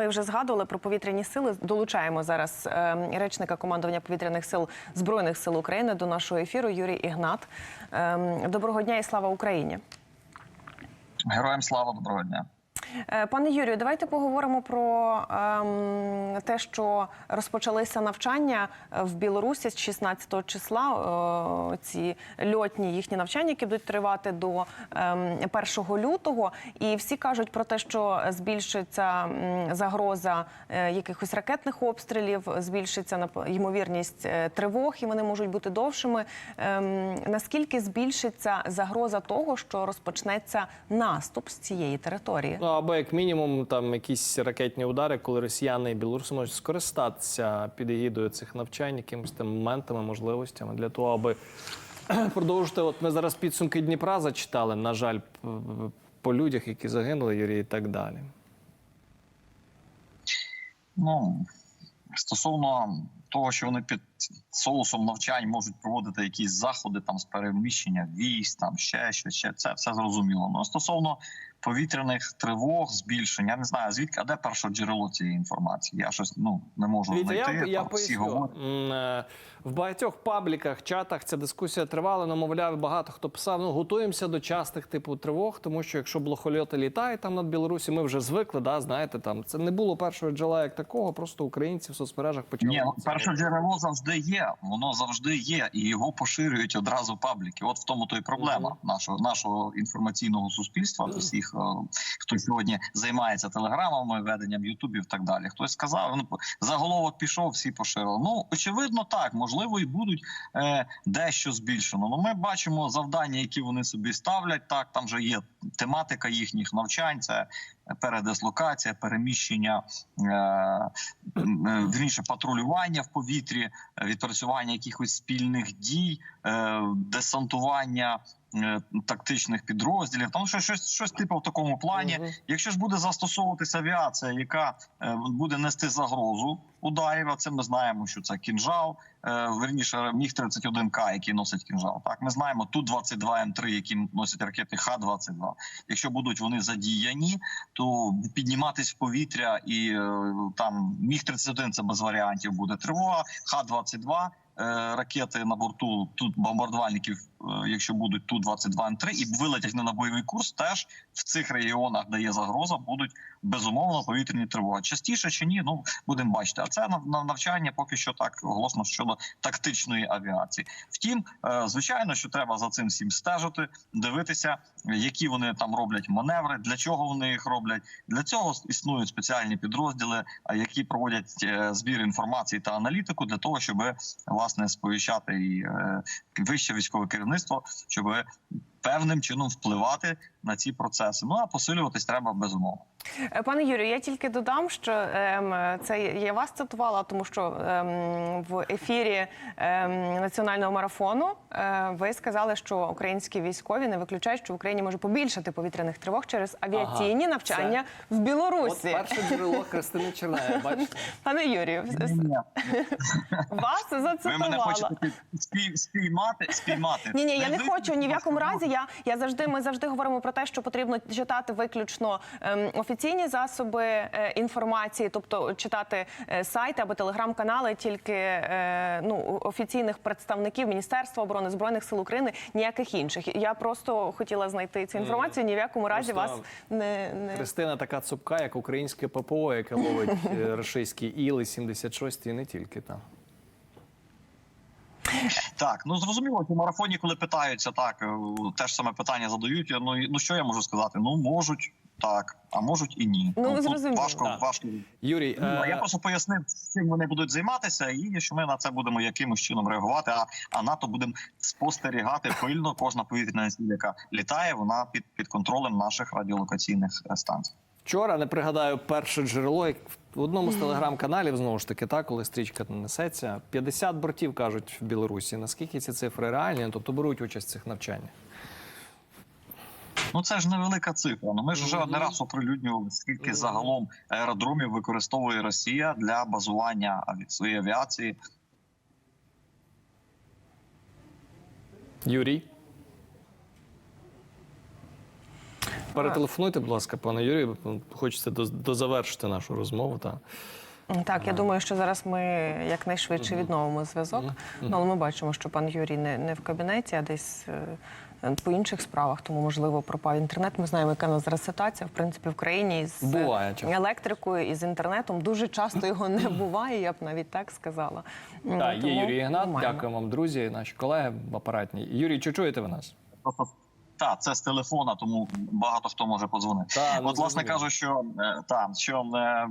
ми вже згадували про повітряні сили. Долучаємо зараз е, речника командування повітряних сил збройних сил України до нашого ефіру. Юрій Ігнат. Е, доброго дня і слава Україні. Героям слава доброго дня. Е, Пане Юрію, давайте поговоримо про ем, те, що розпочалися навчання в Білорусі з 16 числа. Е, ці льотні їхні навчання, які будуть тривати до ем, 1 лютого. І всі кажуть про те, що збільшиться загроза е, якихось ракетних обстрілів, збільшиться ймовірність е, тривог, і вони можуть бути довшими. Ем, наскільки збільшиться загроза того, що розпочнеться наступ з цієї території? Або як мінімум там якісь ракетні удари, коли росіяни і білоруси можуть скористатися під егідою цих навчань, якимись там моментами, можливостями для того, аби продовжити. От ми зараз підсумки Дніпра зачитали. На жаль, по людях, які загинули, Юрій, і так далі. Ну стосовно того, що вони під соусом навчань можуть проводити якісь заходи там з переміщення військ, там ще щось, ще це все зрозуміло. Ну стосовно повітряних тривог, збільшення, я не знаю звідки, а де перше джерело цієї інформації? Я щось ну не можу Дивіться, знайти. я, я всі говорять. Е, В багатьох пабліках, чатах ця дискусія тривала. Ну, мовляв, багато хто писав, ну готуємося до частих типу тривог, тому що якщо блохольоти літають там над Білорусі, ми вже звикли, да, знаєте, там це не було першого джерела як такого, просто українці в соцмережах почали. Ні, ну, перше джерело завжди є. Воно завжди є, і його поширюють одразу пабліки. От в тому то й проблема нашого нашого інформаційного суспільства. Усіх, е, хто сьогодні займається телеграмами, веденням ютубів, так далі. Хтось сказав, ну заголовок пішов, всі поширили. Ну очевидно, так можливо, і будуть е, дещо збільшено. Ну ми бачимо завдання, які вони собі ставлять. Так там вже є тематика їхніх навчань. Це передислокація, переміщення е, е, вірніше патрулювання в повітрі, відпрацювання якихось спільних дій, е, десантування. Тактичних підрозділів, там що щось щось типу в такому плані. Мгм. Якщо ж буде застосовуватися авіація, яка буде нести загрозу ударів, а це ми знаємо, що це кінжал, верніше міг 31 к який носить кінжал. Так ми знаємо ту 22 м 3 які носять ракети Х-22. Якщо будуть вони задіяні, то підніматись в повітря і е, там міг 31 це без варіантів буде тривога. Х-22 е, ракети на борту тут бомбардувальників, е, якщо будуть ту 22 М3 і вилетять не на бойовий курс, теж в цих регіонах, де є загроза, будуть безумовно повітряні тривоги. Частіше чи ні, ну будемо бачити. А це нав- нав- навчання поки що так оголошено щодо тактичної авіації. Втім, е, звичайно, що треба за цим всім стежити, дивитися, які вони там роблять маневри, для чого вони їх роблять. Для цього існують спеціальні підрозділи, які проводять е, збір інформації та аналітику для того, щоб власне сповіщати і е, вище військове керівництво, щоб певним чином впливати на ці процеси. Ну а посилюватись треба безумовно. Е, Пане Юрію, я тільки додам, що ем, це я вас цитувала, тому що ем, в ефірі ем, національного марафону е, ви сказали, що українські військові не виключають, що в Україні може побільшати повітряних тривог через авіаційні Ага, навчання в Білорусі. От перше джерело Христини Чернея, бачите? Пане Юрію, вас Ви мене зацитувала. хочете спіймати, спіймати. Ні, ні, я не хочу ні в якому разі. Я, я завжди ми завжди говоримо про те, що потрібно читати виключно ем, офіційні засоби е, інформації, тобто читати е, сайти або телеграм-канали тільки е, ну офіційних представників Міністерства оборони збройних сил України, ніяких інших. Я просто хотіла знайти цю інформацію. Ні в якому разі Просто вас не, не... Христина така цупка, як українське ППО, яке ловить рашистські іли 76 і не тільки там. Так, ну зрозуміло, у марафоні, коли питаються, так е, теж саме питання задають. Ну ну що я можу сказати? Ну можуть так, а можуть і ні. Ну, тут зрозуміло. важко, Так. важко. Юрій, Ну, а я е, просто пояснив, чим вони будуть займатися, і що ми на це будемо якимось чином реагувати. А, а НАТО будемо спостерігати пильно. Кожна повітряна ціль, яка літає, вона під, під контролем наших радіолокаційних е, станцій. Вчора не пригадаю перше джерело, як в одному з телеграм-каналів знову ж таки, так, коли стрічка несеться. 50 бортів кажуть в Білорусі. Наскільки ці цифри реальні? Тобто беруть участь в цих навчаннях. Ну це ж невелика цифра. Ну ми ж вже не раз оприлюднювали, скільки загалом аеродромів використовує Росія для базування своєї авіації. Юрій. Перетелефонуйте, будь ласка, пане Юрію. Хочеться доз- дозавершити нашу розмову. Та. Так, я думаю, що зараз ми якнайшвидше відновимо зв'язок. Ну, але ми бачимо, що пан Юрій не, не в кабінеті, а десь е, по інших справах, тому можливо пропав інтернет. Ми знаємо, яка у нас зараз ситуація в принципі в країні з Буває часто. електрикою і з інтернетом. Дуже часто його не буває, я б навіть так сказала. Так, є Юрій Ігнат. Дякую вам, друзі, наші колеги апаратні. Юрій, чи чуєте ви нас? Та це з телефона, тому багато хто може подзвонити. Та, ну, От, власне кажу, що е, та що е,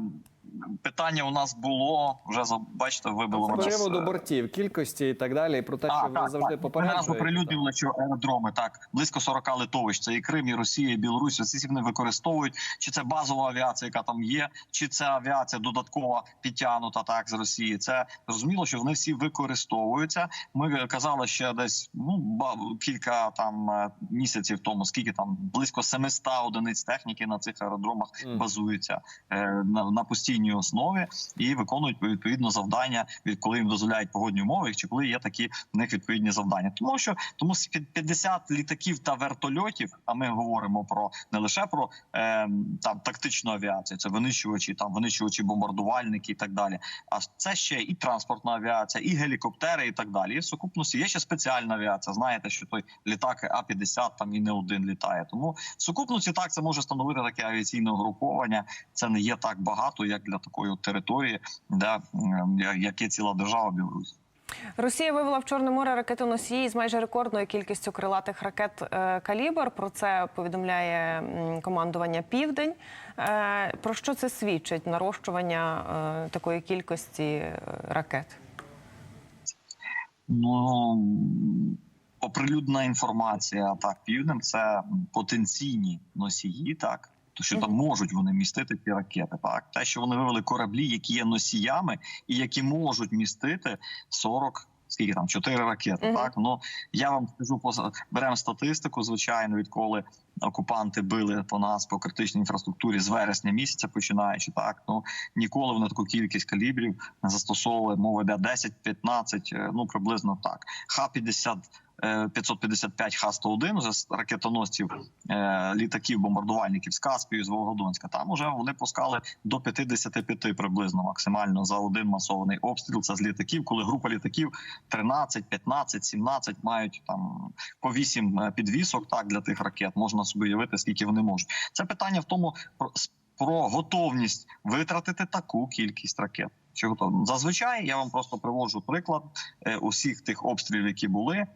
питання у нас було вже бачите, вибило З приводу е, бортів, кількості і так далі, про те, що ви завжди попереджуєте. оприлюднили, що аеродроми так близько 40 литовищ. Це і Крим, і Росія, і Білорусь. Ці всі вони використовують. Чи це базова авіація, яка там є, чи це авіація додаткова підтягнута так з Росії. Це зрозуміло, що вони всі використовуються. Ми казали ще десь ну кілька там е, місяців тому, скільки там близько 700 одиниць техніки на цих аеродромах Мгм. базуються е, на, на постійній основі і виконують відповідно завдання, коли їм дозволяють погодні умови, чи коли є такі в них відповідні завдання. Тому що тому з 50 літаків та вертольотів. А ми говоримо про не лише про е, там тактичну авіацію, це винищувачі, там винищувачі, бомбардувальники і так далі. А це ще і транспортна авіація, і гелікоптери, і так далі. І в сукупності є ще спеціальна авіація. Знаєте, що той літак А 50 там і не один літає. Тому в сукупності так це може становити таке авіаційне угруповання. Це не є так багато, як такої території, де як є ціла держава Білорусь. Росія вивела в Чорне море ракетоносії з майже рекордною кількістю крилатих ракет е, калібр. Про це повідомляє командування Південь. Е, Про що це свідчить? Нарощування е, такої кількості ракет? Ну оприлюднена інформація так південь це потенційні носії, так. То що там можуть вони містити ці ракети, так те, що вони вивели кораблі, які є носіями, і які можуть містити 40, скільки там 4 ракети. Мгм. Так ну я вам скажу беремо статистику. Звичайно, відколи окупанти били по нас по критичній інфраструктурі з вересня місяця, починаючи так. Ну ніколи вони таку кількість калібрів не застосовували. Мова йде 10-15, е, ну приблизно так. Х-50 е, 555 Х-101 вже з ракетоносців е, літаків бомбардувальників з Каспію, з Волгодонська. Там уже вони пускали до 55 приблизно максимально за один масований обстріл. Це з літаків, коли група літаків 13, 15, 17 мають там по 8 е, підвісок. Так для тих ракет можна собі уявити, скільки вони можуть. Це питання в тому про, готовність витратити таку кількість ракет. Чи готові? зазвичай я вам просто приводжу приклад е, усіх тих обстрілів, які були.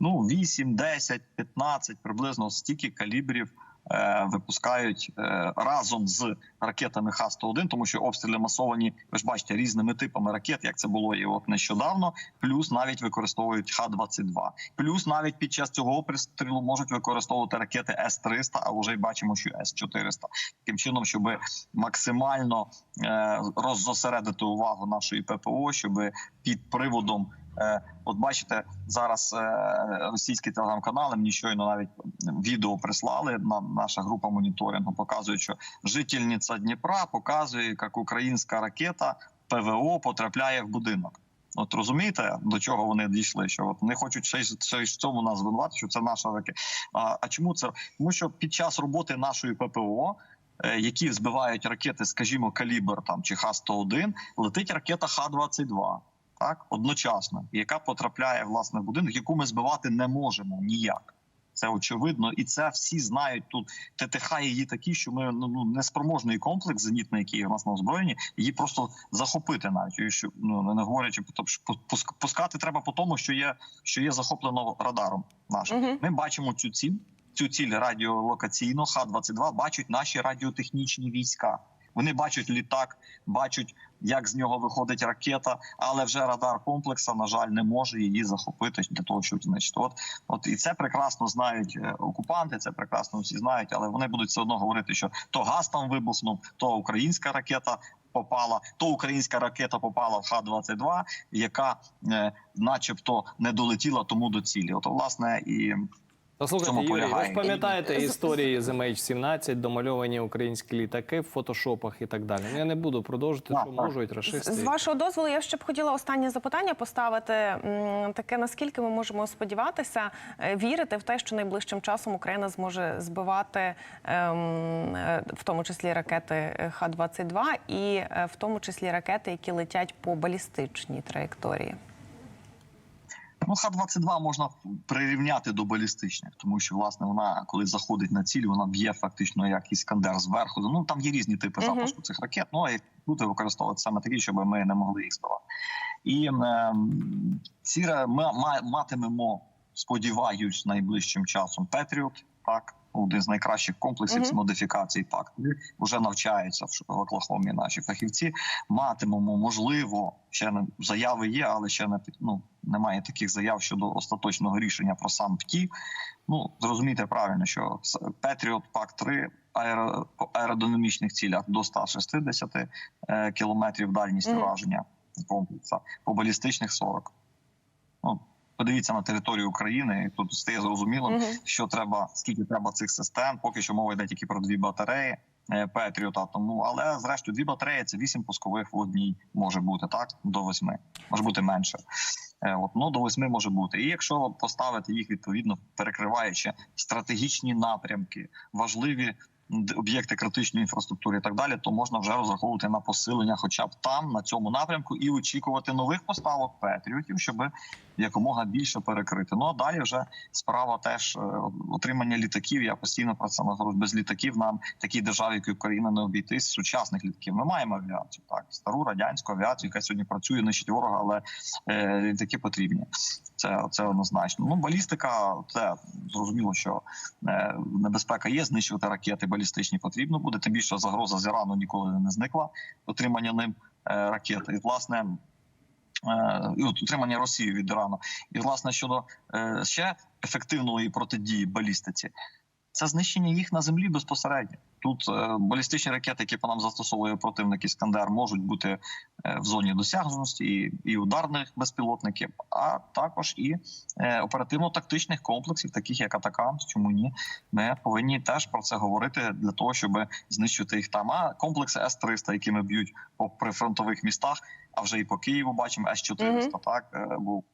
Ну 8, 10, 15, приблизно стільки калібрів е, випускають е, разом з ракетами Х-101, тому що обстріли масовані, ви ж бачите, різними типами ракет, як це було і от нещодавно. Плюс навіть використовують Х-22. Плюс навіть під час цього обстрілу можуть використовувати ракети С-300, а вже й бачимо, що С-400. Таким чином, щоб максимально е, роззосередити увагу нашої ППО, щоб під приводом. Е, От бачите, зараз е, російські телеграм-канали мені щойно навіть відео прислали. На наша група моніторингу показує, що жительниця Дніпра показує, як українська ракета ПВО потрапляє в будинок. От розумієте, до чого вони дійшли? Що от вони хочуть ще, й- ще й в цьому нас звинувати, що це наша ракета. А, а чому це? Тому що під час роботи нашої ППО. е, Які збивають ракети, скажімо, калібр там чи Х-101, летить ракета Х-22 так одночасно, яка потрапляє власне в будинок, яку ми збивати не можемо ніяк. Це очевидно, і це всі знають тут. ТТХ її такі, що ми ну ну, неспроможний комплекс зенітний, який у нас на озброєнні, її просто захопити навіть І що ну не говорячи пускати треба по тому, що є що є захоплено радаром нашим. Мгм. Ми бачимо цю ціль, цю ціль радіолокаційно Х-22 бачать наші радіотехнічні війська. Вони бачать літак, бачать, як з нього виходить ракета, але вже радар комплекса, на жаль, не може її захопити для того, щоб знищити. От, от і це прекрасно знають е, окупанти, це прекрасно всі знають, але вони будуть все одно говорити, що то газ там вибухнув, то українська ракета. Попала то українська ракета попала в Х-22, яка, е, начебто, не долетіла тому до цілі. От власне і Послухайте, Юрій, ви ж пам'ятаєте історії з MH17, домальовані українські літаки в фотошопах і так далі. Ну, я не буду продовжити, що можуть рашисти. З вашого дозволу, я ще б хотіла останнє запитання поставити. Таке наскільки ми можемо сподіватися, е, вірити в те, що найближчим часом Україна зможе збивати, ем, е, в тому числі ракети е, Х-22 і в тому числі ракети, які летять по балістичній траєкторії. Ну, Х-22 можна прирівняти до балістичних, тому що власне вона, коли заходить на ціль, вона б'є фактично як іскандер зверху. Ну там є різні типи запуску цих ракет. Ну а тут використовувати саме такі, щоб ми не могли їх збивати. І е, ці ми ма- матимемо, сподіваюсь, найближчим часом Петріот. Так, один з найкращих комплексів з Мгм. модифікацій ПАК. Вже навчаються в Оклахомі наші фахівці. Матимемо, можливо, ще не заяви є, але ще не ну, немає таких заяв щодо остаточного рішення про сам ПТІ. Ну зрозумійте правильно, що Петріот ПАК 3 аеро, по аеродинамічних цілях до 160 е, кілометрів дальність Мгм. ураження комплексу, по балістичних 40. Ну, подивіться на територію України, і тут стає зрозуміло, Мгм. що треба, скільки треба цих систем. Поки що мова йде тільки про дві батареї. е, Петріота, тому але зрештою дві батареї це вісім пускових в одній може бути так до восьми, може бути менше. Е, От ну до восьми може бути. І якщо поставити їх відповідно перекриваючи стратегічні напрямки, важливі об'єкти критичної інфраструктури і так далі, то можна вже розраховувати на посилення, хоча б там на цьому напрямку, і очікувати нових поставок петріотів, щоб якомога більше перекрити. Ну а далі вже справа теж е, отримання літаків. Я постійно про це наголошую. Без літаків нам такій державі, як Україна, не обійтись сучасних літаків. Ми маємо авіацію, так стару радянську авіацію, яка сьогодні працює нищить ворога, але е, літаки потрібні. Це це однозначно. Ну балістика, це зрозуміло, що е, небезпека є. Знищувати ракети балістичні потрібно буде. Тим більше загроза з Ірану ніколи не зникла. Отримання ним е, ракет. І власне. Е, і от Утримання Росії від Ірану, і власне щодо е, ще ефективної протидії балістиці, це знищення їх на землі безпосередньо. Тут е, балістичні ракети, які по нам застосовує противник Іскандер, можуть бути е, в зоні досяжності і, і ударних безпілотників, а також і е, оперативно-тактичних комплексів, таких як Атакамс. Чому ні? Ми повинні теж про це говорити для того, щоб знищити їх там. А комплекси С-300, якими б'ють по прифронтових містах, а вже і по Києву бачимо С-400, Мгм. так е, був.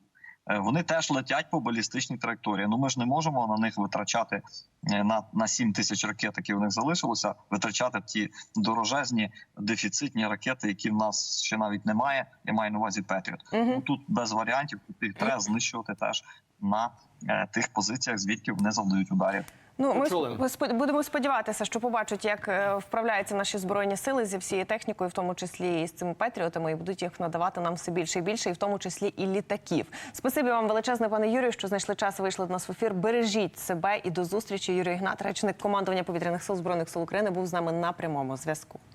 Е, Вони теж летять по балістичній траєкторії. Ну ми ж не можемо на них витрачати на, на 7 тисяч ракет, які в них залишилося, витрачати ті дорожезні дефіцитні ракети, які в нас ще навіть немає. Я маю на увазі Петріот. Мгм. Ну, тут без варіантів, тут їх треба знищувати теж на е, тих позиціях, звідки вони завдають ударів. Ну, ми Почули. будемо сподіватися, що побачать, як е, вправляються наші збройні сили зі всією технікою, в тому числі і з цими патріотами, і будуть їх надавати нам все більше і більше, і в тому числі і літаків. Спасибі вам величезне, пане Юрію, що знайшли час, і вийшли до нас в ефір. Бережіть себе і до зустрічі. Юрій Ігнат, речник командування повітряних сил збройних сил України, був з нами на прямому зв'язку.